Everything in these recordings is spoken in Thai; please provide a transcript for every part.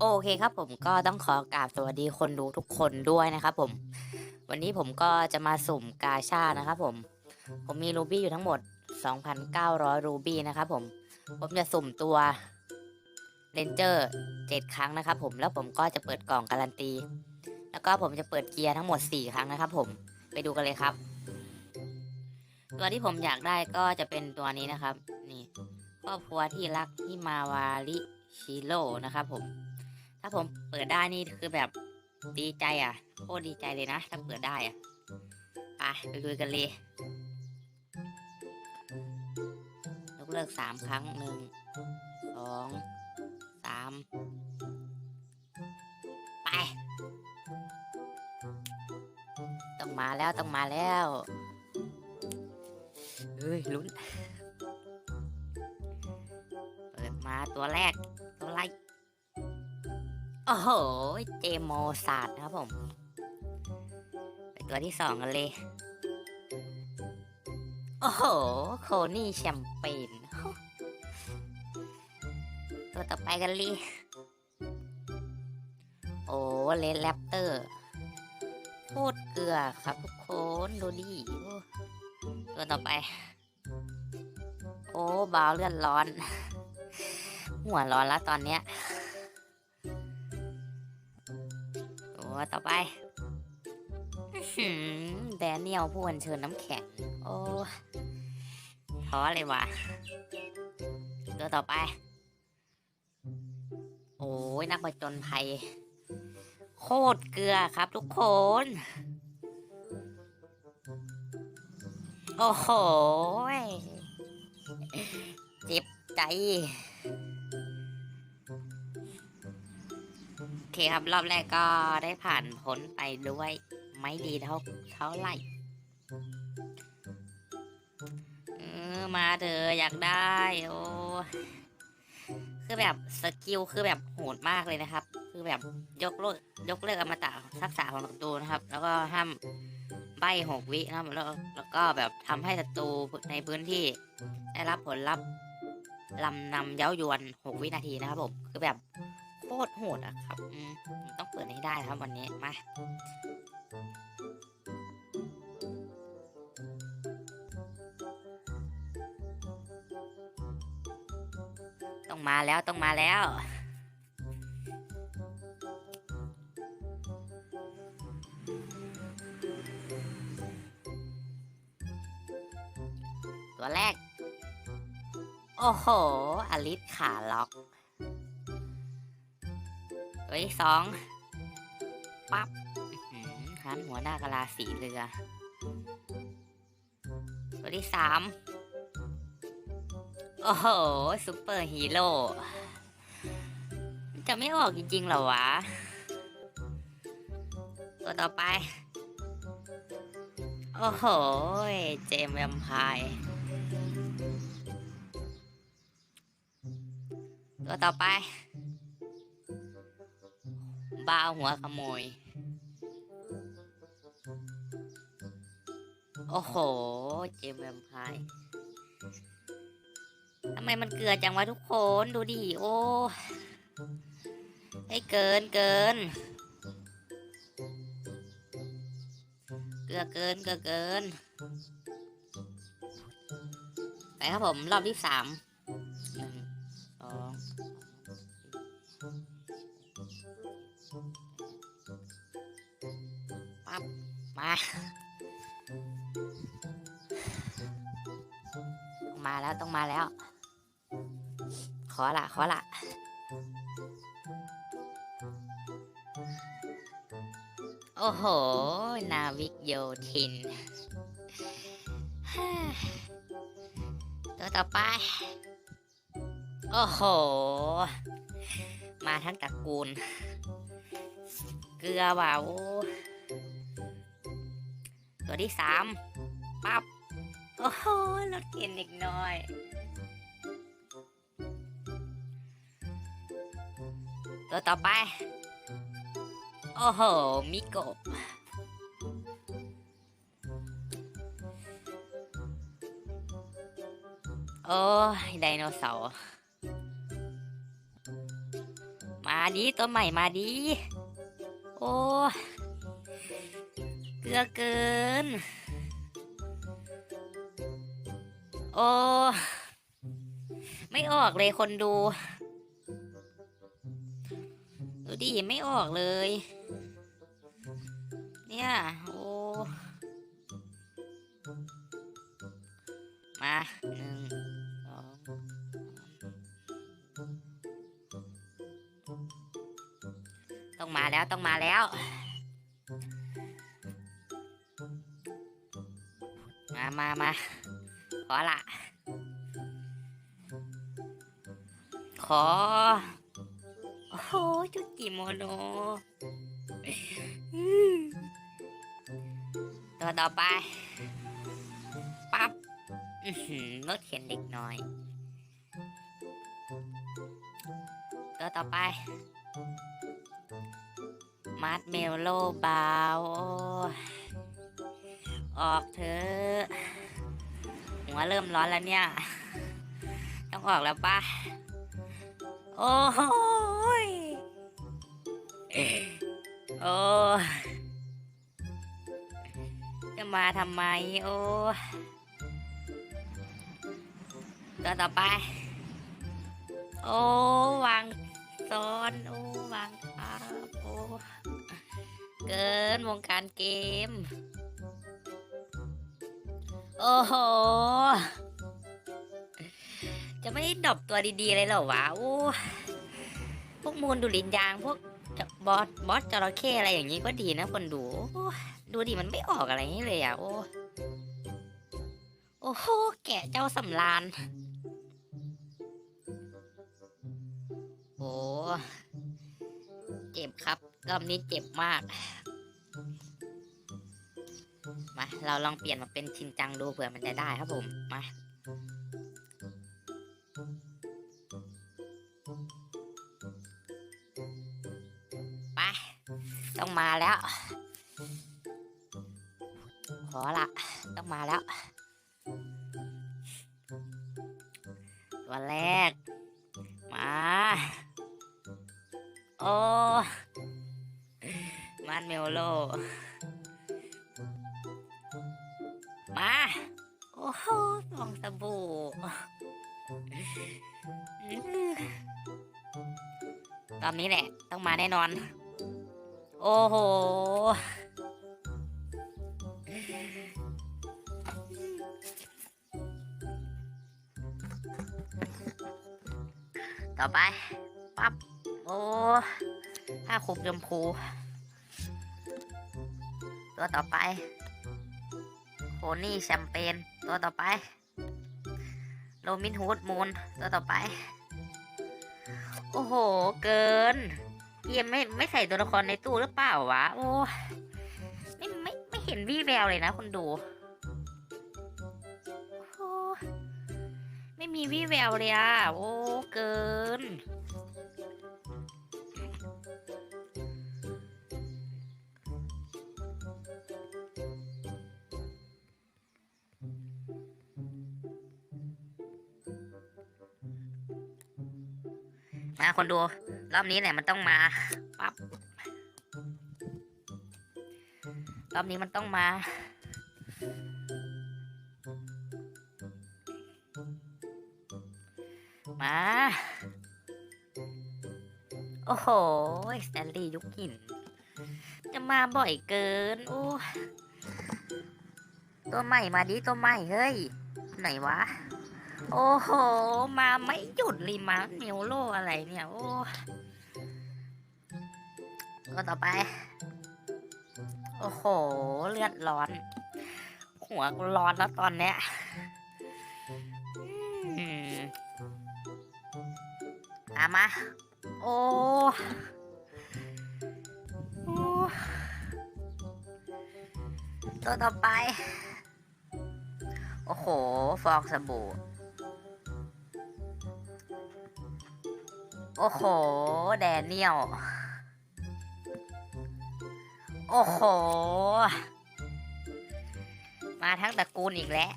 โอเคครับผมก็ต้องขอกราบสวัสดีคนดูทุกคนด้วยนะครับผม วันนี้ผมก็จะมาสุ่มกาชานะครับผม ผมมีรูบี้อยู่ทั้งหมด 2,900 รูบี้นะครับผม ผมจะสุ่มตัวเรนเจอร์7ครั้งนะครับผมแล้วผมก็จะเปิดกล่องการันตี แล้วก็ผมจะเปิดเกียร์ทั้งหมด 4 ครั้งนะครับผมไปดูกันเลยครับ ตัวที่ผมอยากได้ก็จะเป็นตัวนี้นะครับ นี่ครอบครัวที่รักที่มาวาริชิโร่นะครับผม ถ้าผมเปิดได้นี่คือแบบดีใจอะโคตรดีใจเลยนะถ้าเปิดได้อะไปไปดูกันเลยยกเลิกสามครั้งหนึ่งสองสามไป ต้องมาแล้วต้องมาแล้วเฮ้ยลุ้น เปิดมาตัวแรก โอ้โห เจมโมซาดนะครับผมไปตัวที่สองกันเลย โอ้โห โคนี่แชมเปญ ตัวต่อไปกันเลยโอ้เลนแรปเตอร์ โคตรเกลือครับทุกคนดูดิตัวต่อไป โอ้บาวเลือดร้อน หัวร้อนแล้วตอนเนี้ย ตัวต่อไปแดเนียลผู้อัญเชิญน้ำแข็ง โอ้ท้อเลยวะตัวต่อไป โอ้ยนักผจญภัย โคตรเกลือครับทุกคน โอ้โห เจ็บใจ เคครับ รอบแรกก็ได้ผ่านพ้นไปด้วยไม่ดีเท่าเท่าไหร่เออมาเถอะอยากได้ โอ้คือแบบสกิลคือแบบโหดมากเลยนะครับ คือแบบยกเลิกยกเลิกอมตะทักษะของศัตรูนะครับ แล้วก็ห้ามใบหกวินะครับแล้วแล้วก็แบบทำให้ศัตรูในพื้นที่ ได้รับผลลัพธ์ลำนำเย้ายวนหกวินาทีนะครับผมคือแบบ โคตรโหดอะครับอืมต้องเปิดให้ได้ครับวันนี้มาต้องมาแล้วต้องมาแล้วตัวแรก โอ้โห อลิสขาล็อก ตัวที่สองปั๊บอื้อหือหันหัวหน้ากะลาสีเรือ ตัวที่สามโอ้โหซูเปอร์ฮีโร่จะไม่ออกจริงๆเหรอวะ ตัวต่อไป โอ้โห เจมส์แวมไพร์ตัวต่อไป บ้าหัวขโมย โอ้โห เจมแวมไพร์ทำไมมันเกลือจังวะทุกคนดูดิ โอ้ให้เกินเกิน เกลือเกินเกลือเกิน ไปครับผม รอบที่สาม ต้องมาแล้วต้องมาแล้ว ขอละขอละโอ้โห นาวิกโยธิน ตัวต่อไป โอ้โห มาทั้งตระกูล เกลือว่ะโอ้ ตัวที่สามปั๊บโอ้โหรถเข็นอีกหน่อย ตัวต่อไป โอ้โห มิโกะโอ้ยไดโนเสาร์ มาดิตัวใหม่มาดิโอ้ ลือเกิน โอ้ ไม่ออกเลยคนดู ดูดิไม่ออกเลย เนี่ย โอ้ มาหนึ่งสองต้องมาแล้วต้องมาแล้ว มามามาขอละ ขอ โอ้โหจุดกิโมโนตัวต่อไป ปั๊บรถเข็นเด็กน้อย ตัวต่อไปมาร์ทเมลโล่บาว ออกเถอะหัวเริ่มร้อนแล้วเนี่ย ต้องออกแล้วปะโอ้ยโอ้จะมาทำไมโอ้ตัวต่อไป โอ้วางซ้อนโอ้วางทับโอ้เกินวงการเกม โอ้โห จะไม่ดอปตัวดีๆเลยเหรอวะโอ้พวกมูลดุลินยางพวกบอสบอสจระเข้อะไรอย่างนี้ก็ดีนะคนดู ดูดิมันไม่ออกอะไรให้เลยอะโอ้โอ้โหแกะเจ้าสำรานโอ้เจ็บครับรอบนี้เจ็บมาก มา เราลองเปลี่ยนมาเป็นชินจังดูเผื่อมันจะได้ครับผม มาไปต้องมาแล้ว ขอละ ต้องมาแล้ว ตัวแรก มา โอ้มันเมลโล รอบนี้แหละ ต้องมาแน่นอน โอ้โห ต่อไป ปั๊บ โอ้ผ้าคลุมชมพูตัวต่อไปโคนี่แชมเปญตัวต่อไป โรมินฮูดมูนตัวต่อไป โอ้โห เกินเยี่ยมไม่ไม่ใส่ตัวละครในตู้หรือเปล่าวะ โอ้ไม่ไม่ไม่เห็นวี่แววเลยนะคนดูโอ้ไม่มีวี่แววเลยอะ โอ้ เกิน มาคนดูรอบนี้แหละมันต้องมาปั๊บรอบนี้มันต้องมามา โอ้โหสแตนลีย์ยุคหิน จะมาบ่อยเกิน โอ้ ตัวใหม่มาดิ ตัวใหม่ เฮ้ย ไหนวะ โอ้โห มาไม่หยุดเลยมาเมลโลอะไรเนี่ย โอ้ก็ต่อไป โอ้โห เลือดร้อน หัวกูร้อนแล้วตอนเนี้ยอืมามาโอ้โอ้ตัวต่อไป โอ้โห ฟองสบู่ โอ้โห แดเนียล โอ้โห มาทั้งตระกูลอีกแล้ว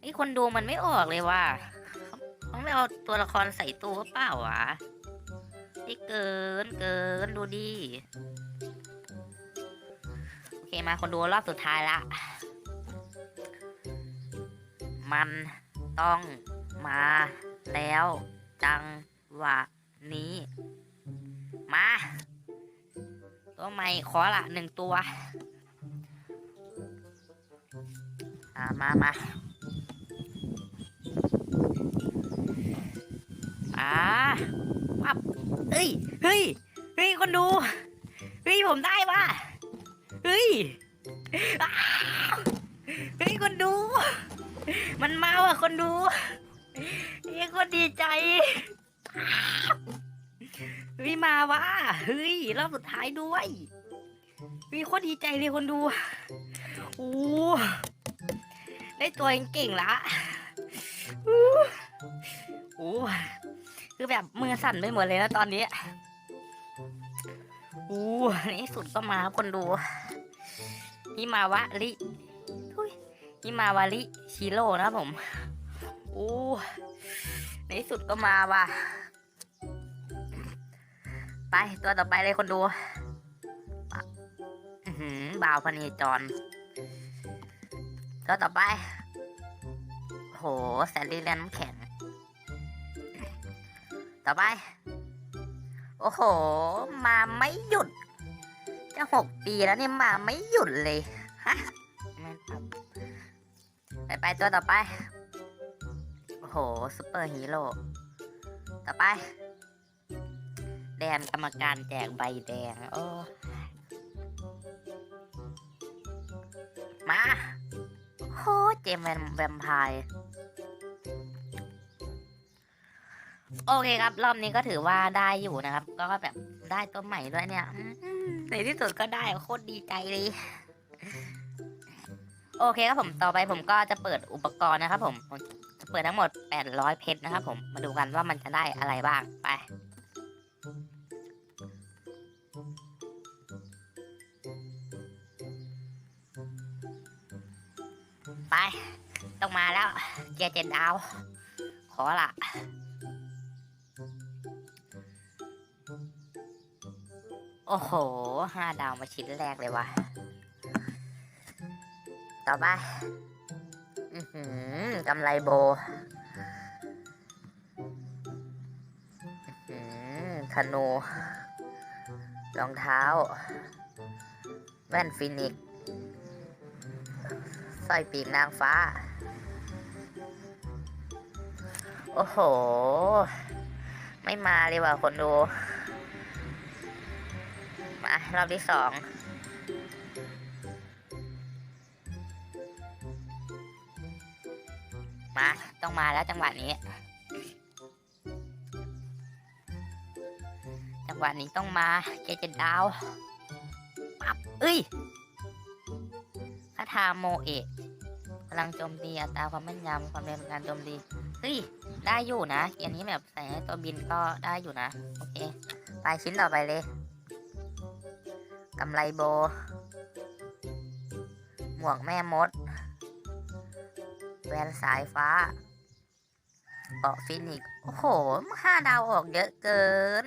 ไอคนดูมันไม่ออกเลยว่ะเขาเขาไม่เอาตัวละครใส่ตู้เปล่าวะนี่เกินเกินดูดิ โอเคมาคนดูรอบสุดท้ายละ มันต้องมาแล้วจังหวะนี้ มา ตัวใหม่ขอละหนึ่งตัว อ่ามามาอ่าปับเฮ้ย เฮ้ย เฮ้ย คนดู เฮ้ย ผมได้ว่ะ เฮ้ย เฮ้ย คนดู มันมาว่ะคนดูเฮ้ยคนดีใจเฮ้ยมาว่ะเฮ้ยรอบสุดท้ายด้วยเฮ้ยโคตรดีใจเลยคนดูโอ้ได้ตัวเก่งละอู้โอ้คือแบบมือสั่นไปหมดเลยนะตอนนี้อู้ในที่สุดก็มาคนดูฮิมาวะริ ยฮิมาวาริชิโร่นะครับผมอู้ในสุดก็มาว่ะ ไปตัวต่อไปเลยคนดูหือบ่าวพนีจรตัวต่อไป โหแซนดี้แลนน้ำแข็ง ต่อไป โอ้โห มาไม่หยุด จะหกปีแล้วเนี่ยมาไม่หยุดเลย ฮะ ไปไปตัวต่อไป โอ้โหซูเปอร์ฮีโร่ ต่อไป แดนกรรมการแจกใบแดง โอ้ มาโคตรเจมส์แวมไพร์โอเคครับ รอบนี้ก็ถือว่าได้อยู่นะครับ ก็แบบได้ตัวใหม่ด้วยเนี่ยในที่สุดก็ได้โคตรดีใจเลย โอเคครับผมต่อไปผมก็จะเปิดอุปกรณ์นะครับผมผมจะเปิดทั้งหมด 800 เพชรนะครับผมมาดูกันว่ามันจะได้อะไรบ้างไปไป ต้องมาแล้ว เกียร์เจ็ดดาว ขอละโอ้โหห้าดาวมาชิ้นแรกเลยวะ ต่อไปกำไรโบอื้อหือธนู รองเท้า แว่นฟินิกสร้อยปีกนางฟ้า โอ้โห ไม่มาเลยว่ะคนดู มารอบที่สอง ต้องมาแล้วจังหวะนี้ จังหวะนี้ต้องมาเจเจนดาวปั๊บเอ้ยคาถาโมเอะพลังโจมตีอัตราความแม่นยำความเร็วในการโจมตีเฮ้ยได้อยู่นะเกมนี้แบบใส่ให้ตัวบินก็ได้อยู่นะ โอเค ไปชิ้นต่อไปเลยกำไรโบ หมวกแม่มด แวนสายฟ้า เกาะฟินิกซ์โอ้โหห้าดาวออกเยอะเกิน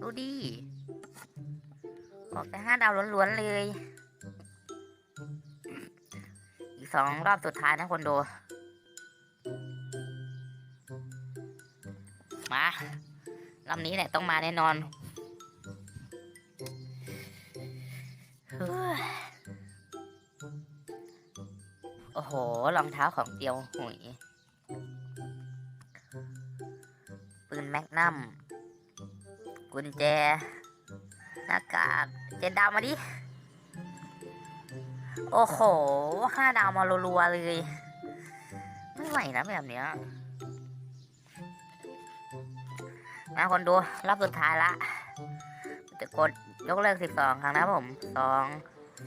ดูดิออกแต่ห้าดาวล้วนๆเลย อีกสองรอบสุดท้ายนะคนดูมารอบนี้แหละต้องมาแน่นอนโอ้โหรองเท้าของเดียวหุย แมกนัมกุญแจหน้ากากเจนดาวมาดิ โอ้โหห้าดาวมารัวๆเลย ไม่ไหวนะแบบเนี้ยนะคนดูรอบสุดท้ายละจะกดยกเลิกสิบสองครั้งนะผมสอง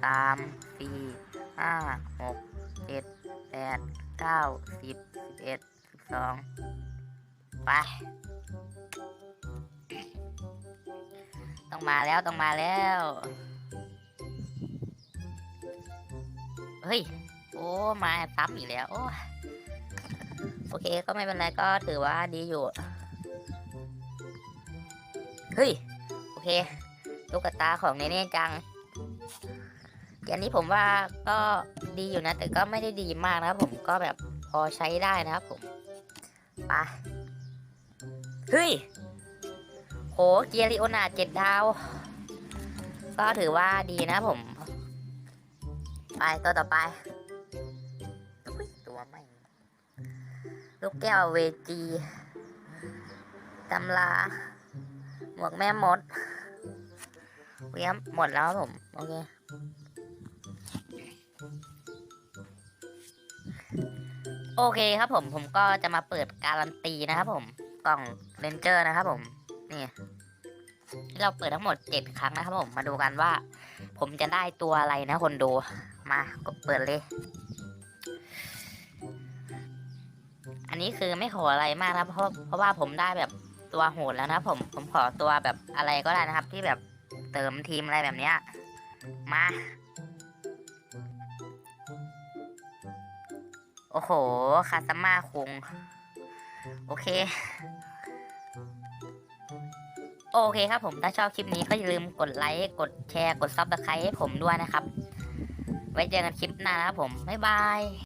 สามสี่ห้าหกเจ็ดแปดเก้าสิบสิบเอ็ดสิบสองไป ต้องมาแล้วต้องมาแล้ว เฮ้ย โอ้ มาซ้ำอีกแล้ว โอ้โอเคก็ไม่เป็นไรก็ถือว่าดีอยู่ เฮ้ย โอเค ลูกตาของเนเน่จังอันนี้ผมว่าก็ดีอยู่นะ แต่ก็ไม่ได้ดีมากนะครับผมก็แบบพอใช้ได้นะครับผม ไป เฮ้ย โหเกียริโอนาเจ็ดดาว ก็ถือว่าดีนะผม ไปตัวต่อไป ตัวไม่ ลูกแก้วเวจีตำลา หมวกแม่มดเวียมหมดแล้วผม โอเค โอเคครับผมผมก็จะมาเปิดการันตีนะครับผม กล่องเรนเจอร์นะครับผม นี่เราเปิดทั้งหมดเจ็ดครั้งนะครับผม มาดูกันว่า ผมจะได้ตัวอะไรนะคนดู มากดเปิดเลย อันนี้คือไม่ขออะไรมากนะครับ เพราะเพราะว่าผมได้แบบตัวโหดแล้วนะผม ผมขอตัวแบบอะไรก็ได้นะครับ ที่แบบเติมทีมอะไรแบบเนี้ย มา โอ้โห คาสมาคง โอเค โอเคครับผมถ้าชอบคลิปนี้ก็อย่าลืมกดไลค์กดแชร์กดซับสไครต์ให้ผมด้วยนะครับ ไว้เจอกันคลิปหน้านะครับผมบ๊ายบาย